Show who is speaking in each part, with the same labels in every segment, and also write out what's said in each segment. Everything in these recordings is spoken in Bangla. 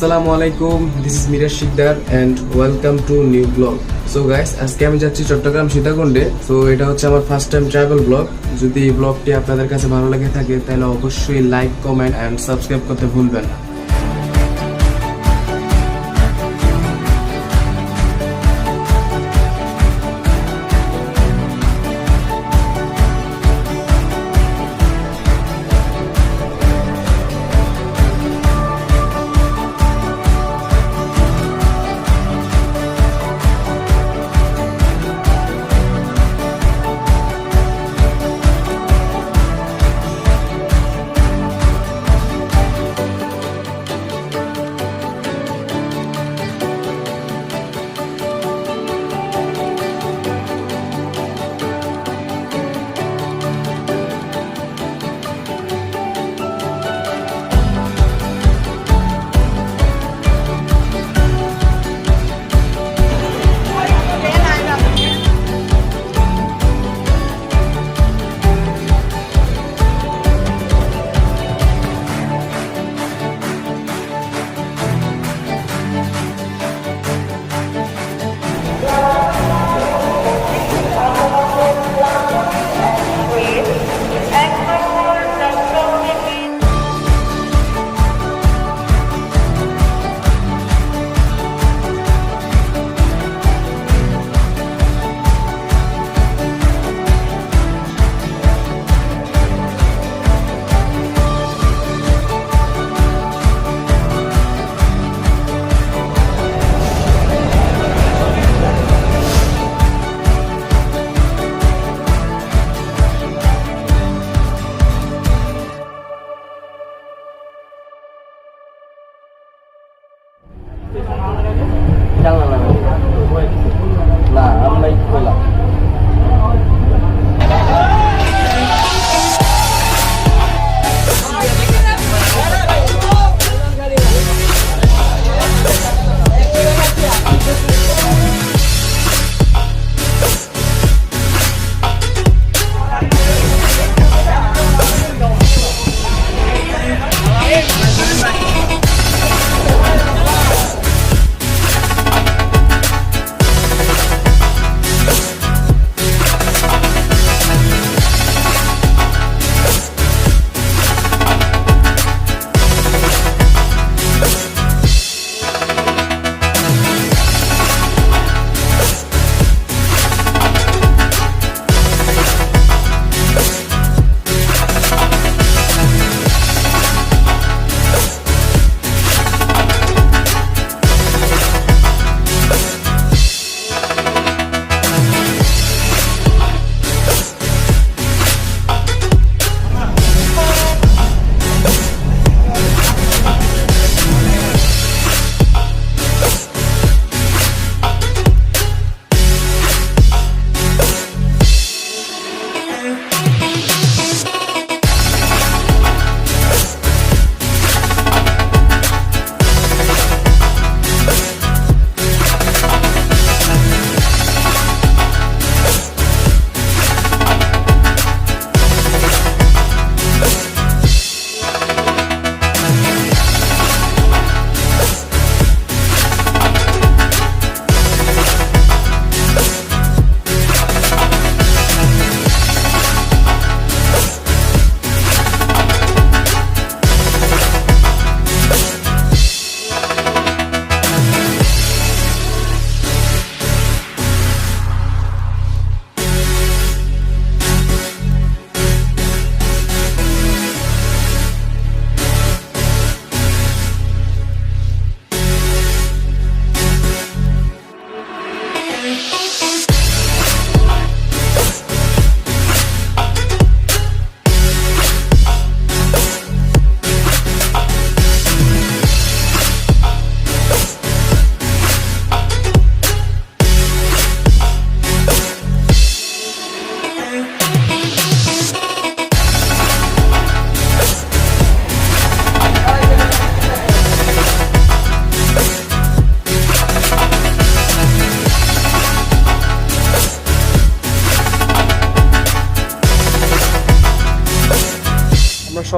Speaker 1: আসসালামু আলাইকুম this is Miraj Shikdar and welcome to new blog so guys আজকে আমি যাচ্ছি চট্টগ্রাম সীতাকুণ্ডে। সো এটা হচ্ছে আমার ফার্স্ট টাইম ট্রাভেল ব্লগ যদি এই ব্লগটি আপনাদের কাছে ভালো লেগে থাকে, তাহলে অবশ্যই লাইক কমেন্ট অ্যান্ড সাবস্ক্রাইব করতে ভুলবেন না।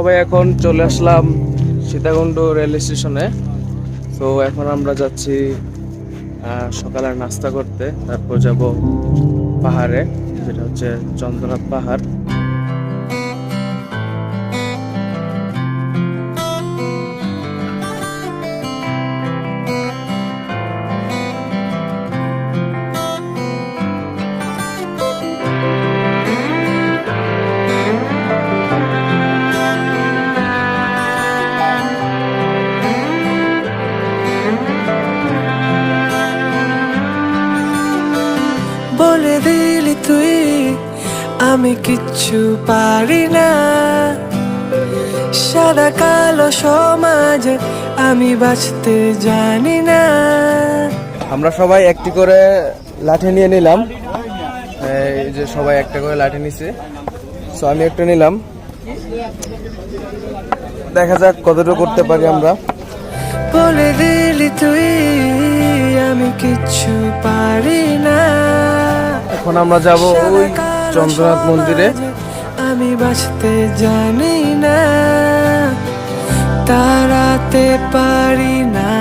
Speaker 1: সবাই এখন চলে আসলাম সীতাকুণ্ড রেল স্টেশনে। তো এখন আমরা যাচ্ছি সকালের নাস্তা করতে, তারপর যাব পাহাড়ে, যেটা হচ্ছে চন্দ্রনাথ পাহাড়।
Speaker 2: কিচ্ছু পারি না। সাদা কালো সমাজে আমি বাঁচতে জানি না।
Speaker 1: আমরা সবাই একটি করে লাঠি নিয়ে নিলাম। এই যে সবাই একটা করে লাঠি নিছে। সো আমি একটা নিলাম। দেখা যাক কতটুকু করতে পারি আমরা।
Speaker 2: বলে দিলি তুই আমি কিচ্ছু পারি না।
Speaker 1: এখন আমরা যাব ওই চন্দ্রনাথ মন্দিরে।
Speaker 2: আমি বাঁচতে জানি না তারাতে পারি না।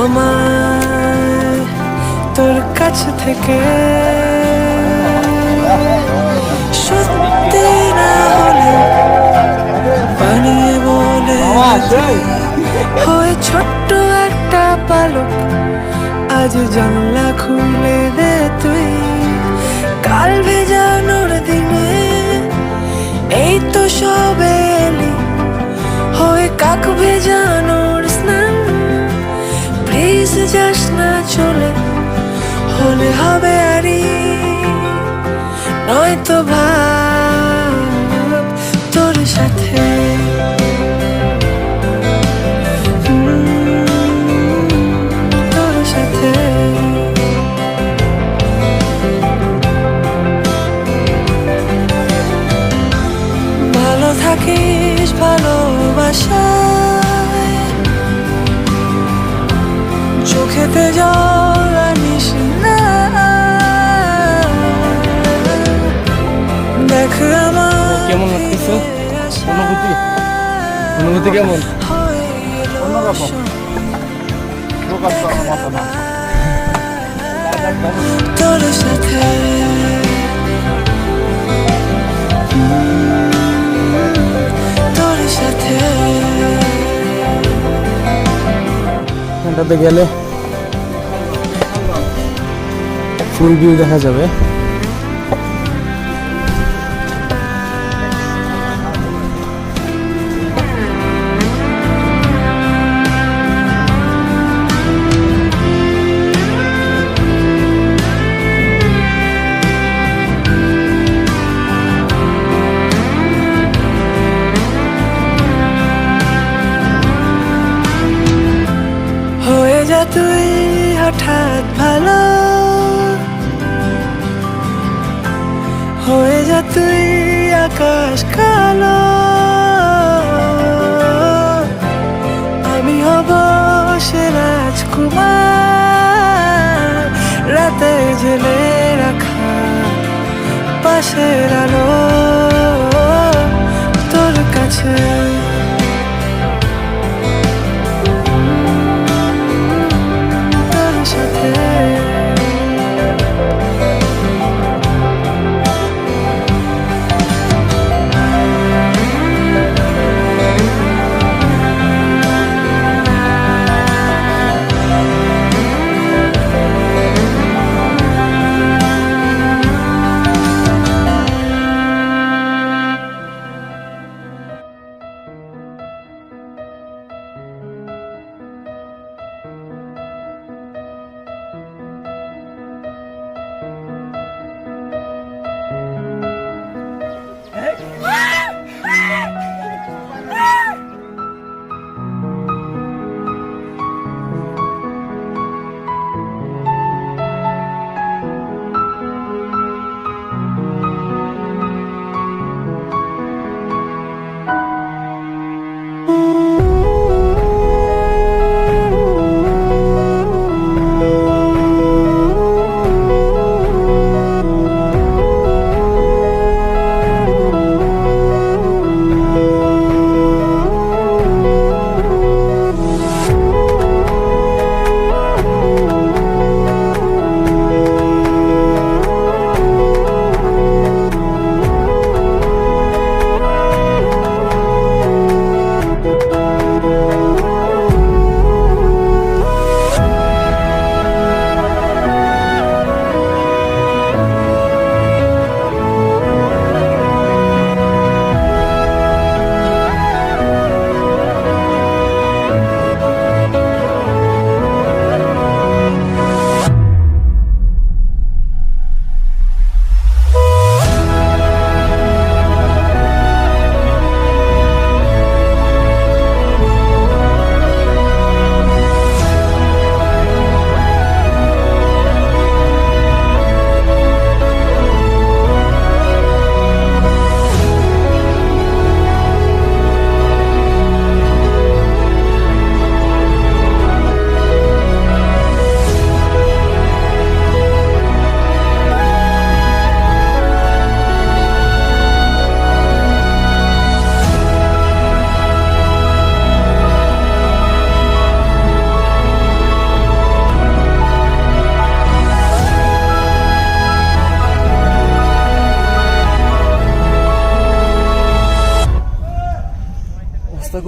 Speaker 2: আমার তোর কাছ থেকে সত্যি না হলে বানিয়ে বলে হয়ে ছোট্ট একটা পালক আজ জানলা খুলে কাল ভেজানোর দিনে, এই তো কাক ভেজানোর স্নান যাস না চলে, হলে হবে আরি। নয়তো ভাব
Speaker 1: কেমন অনুভূতি? অনুভূতি কেমন?
Speaker 2: অন্যরকম। তোর সাথে। তোর সাথে।
Speaker 1: এখানটাতে গেলে ফুল ভিউ দেখা যাবে।
Speaker 2: পাশের আলো তোর কাছে।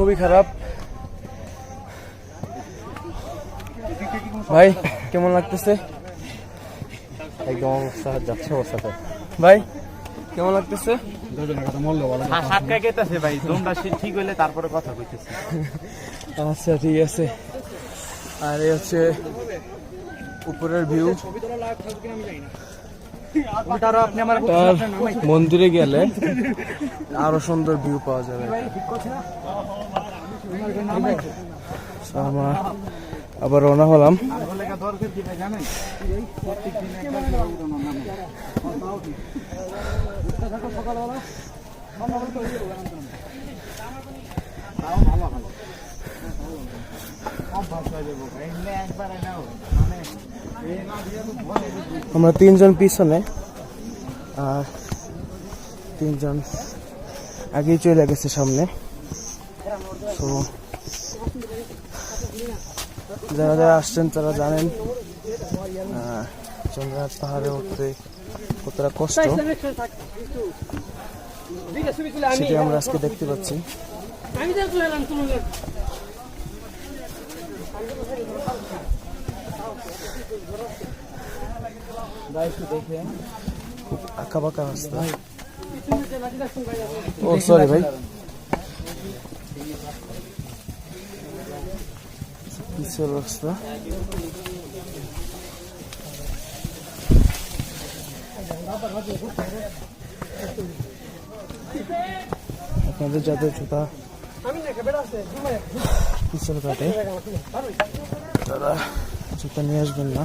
Speaker 1: খুবই খারাপ। ভাই কেমন লাগতেছে?
Speaker 3: একদম অবস্থা যাচ্ছে অবস্থাতে
Speaker 1: ভাই কেমন লাগতেছে?
Speaker 3: ভাই দমটা ঠিক হইলে তারপরে কথা কইতেছি।
Speaker 1: আচ্ছা ঠিক আছে। আর এই হচ্ছে উপরের ভিউ মন্দিরে গেলে আরও সুন্দর ভিউ পাওয়া যাবে। আবার রওনা হলাম। আমরা তিনজন পিছনে আর তিনজন আগেই চলে গেছে সামনে। যারা যারা আসছেন, তারা জানেন চন্দ্রনাথ পাহাড়ে উঠতে কতটা কষ্ট। সেটি আমরা আজকে দেখতে পাচ্ছি। খুব আঁকা বাঁকা রাস্তা। ও সরি ভাই। পিছের রাস্তা? আপনাদের যাদের জুতা? পিছল কাটে? তারা জুতা নিয়ে আসবেন না।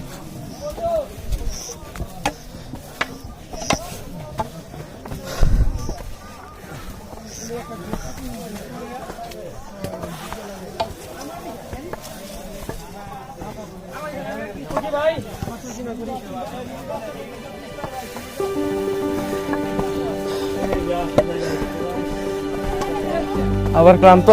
Speaker 1: আবার ক্লান্ত?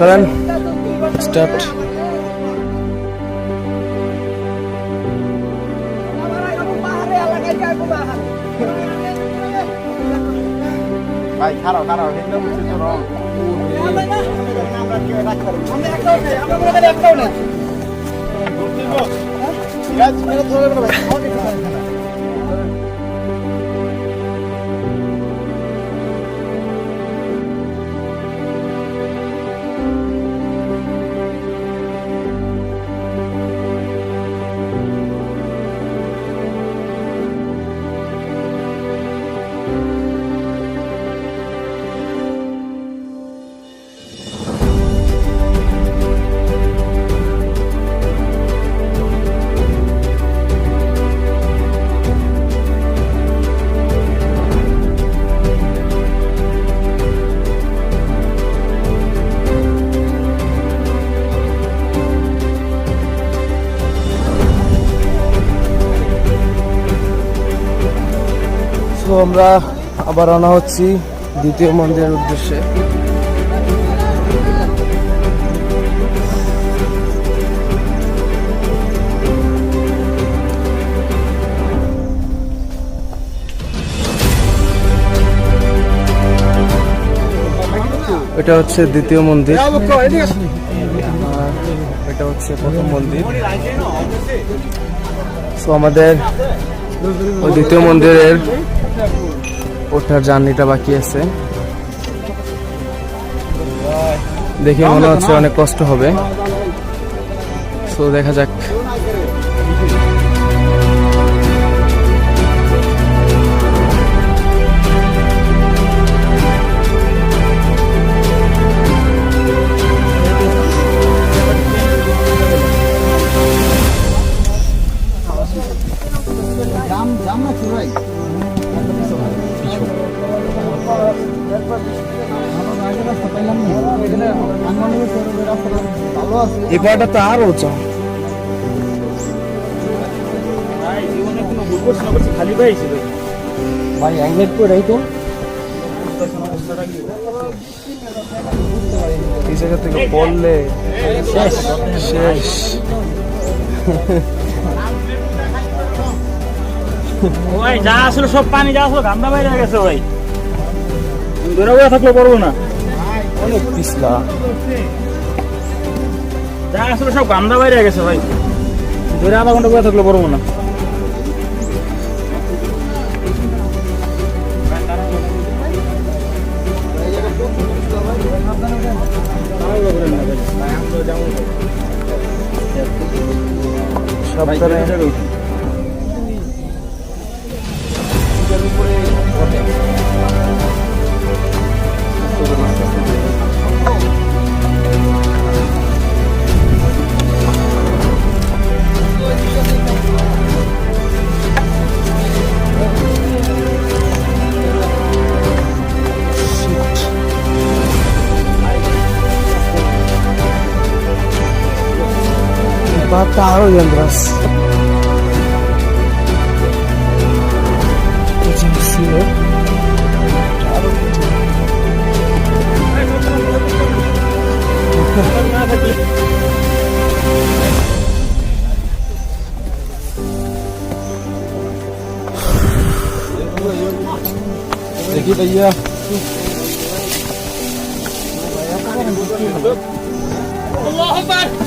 Speaker 1: চলেন। স্টার্ট
Speaker 3: ভাই খারাপ খারাপ হিন্দু রং। আমরা একটাও নেই আমরা
Speaker 1: আবার রওনা হচ্ছি দ্বিতীয় মন্দিরের উদ্দেশ্যে। এটা হচ্ছে দ্বিতীয় মন্দির। এটা হচ্ছে প্রথম মন্দির। আমাদের ওই দ্বিতীয় মন্দিরের ওঠার জার্নিটা বাকি আছে। দেখে মনে হচ্ছে অনেক কষ্ট হবে। তো দেখা যাক। এই পাটা তো
Speaker 4: আরও করছি খালি পাইছি ভাই
Speaker 3: ভাই হেলমেট পরেই তো।
Speaker 1: এই জায়গা থেকে পড়লে শেষ।
Speaker 4: ভাই যা আসলে সব পানি যা আসলে গান্দা বাইরে গেছে ভাই ধরে বসে থাকলে পারব না।
Speaker 1: অনেক পিছলা।
Speaker 4: যা আসলে সব গান্দা বাইরে গেছে ভাই। ধরে আধা ঘণ্টা বসে থাকলে পারব না।
Speaker 1: সাবধানে। পাটা আরও ডেঞ্জারাস
Speaker 3: দেখি ভাইয়া
Speaker 1: ও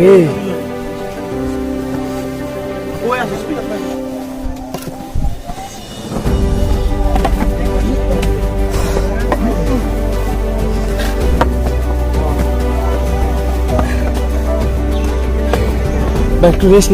Speaker 1: রে ব্যাক টু রেস্ট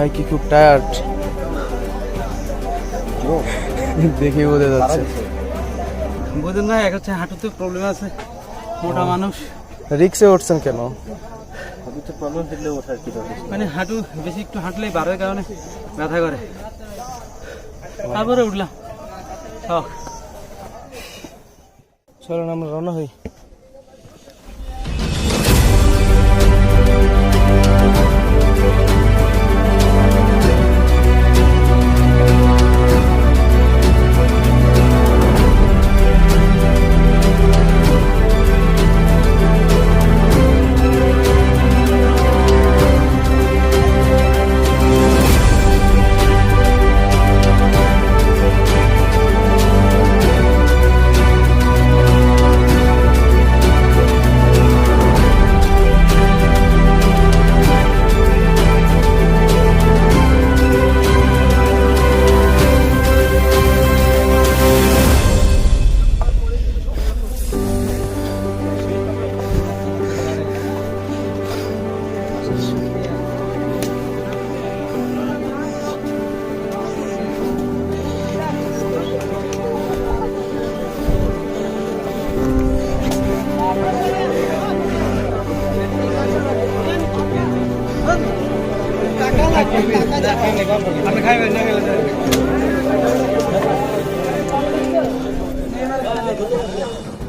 Speaker 1: ভাই কি খুব টায়ার্ড দেখে বোঝা যাচ্ছে।
Speaker 5: বোঝেন না এক হচ্ছে হাঁটুতে প্রবলেম আছে মোটা মানুষ।
Speaker 1: রিক্সে উঠছেন কেন?
Speaker 5: মানে হাঁটু বেশি একটু হাঁটলেই বারোর কারণে ব্যথা করে। তারপরে উঠলাম।
Speaker 1: চলুন আমরা রওনা হই।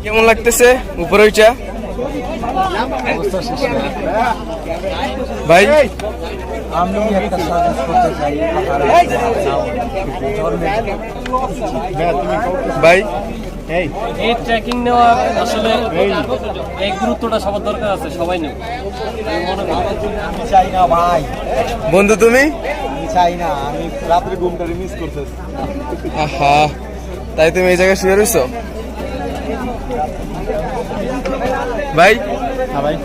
Speaker 1: কেমন লাগতেছে? উপরে উঠা। ভাই?
Speaker 5: আমি একটা সাজেস্ট করতে চাই
Speaker 1: ভাই
Speaker 6: এই ট্রেকিং নেওয়া আসলে এই গুরুত্বটা সবার দরকার আছে সবাই আমি মনে করি
Speaker 3: আমি চাই না ভাই।
Speaker 1: বন্ধু তুমি?
Speaker 3: আমি চাই না আমি রাত্রে ঘুমটা মিস করতেছি।
Speaker 1: আহা তাই তুমি এই জায়গায় শুয়ে রয়েছো ভাই
Speaker 3: হ্যাঁ ভাই।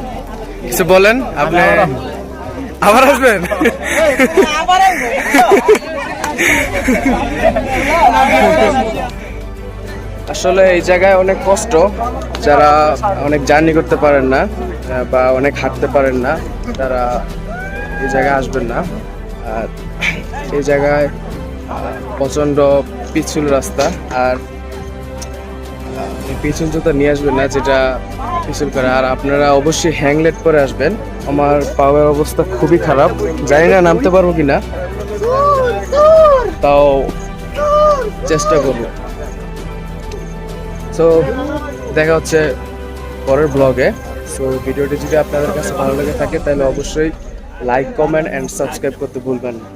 Speaker 1: কিছু বলেন আপনি আবার আসবেন। আসলে এই জায়গায় অনেক কষ্ট যারা অনেক জার্নি করতে পারেন না বা অনেক হাঁটতে পারেন না তারা এই জায়গায় আসবেন না। আর এই জায়গায় প্রচণ্ড পিছুল রাস্তা আর পিছুল জুতা নিয়ে আসবেন না, যেটা পিছল করে। আর আপনারা অবশ্যই হ্যাংলেট পরে আসবেন। আমার পাওয়ার অবস্থা খুবই খারাপ। জানি না নামতে পারব কিনা। তাও চেষ্টা করব। সো দেখা হচ্ছে পরের ব্লগে সো ভিডিওটি যদি আপনাদের কাছে ভালো লেগে থাকে, তাহলে অবশ্যই লাইক কমেন্ট অ্যান্ড সাবস্ক্রাইব করতে ভুলবেন না।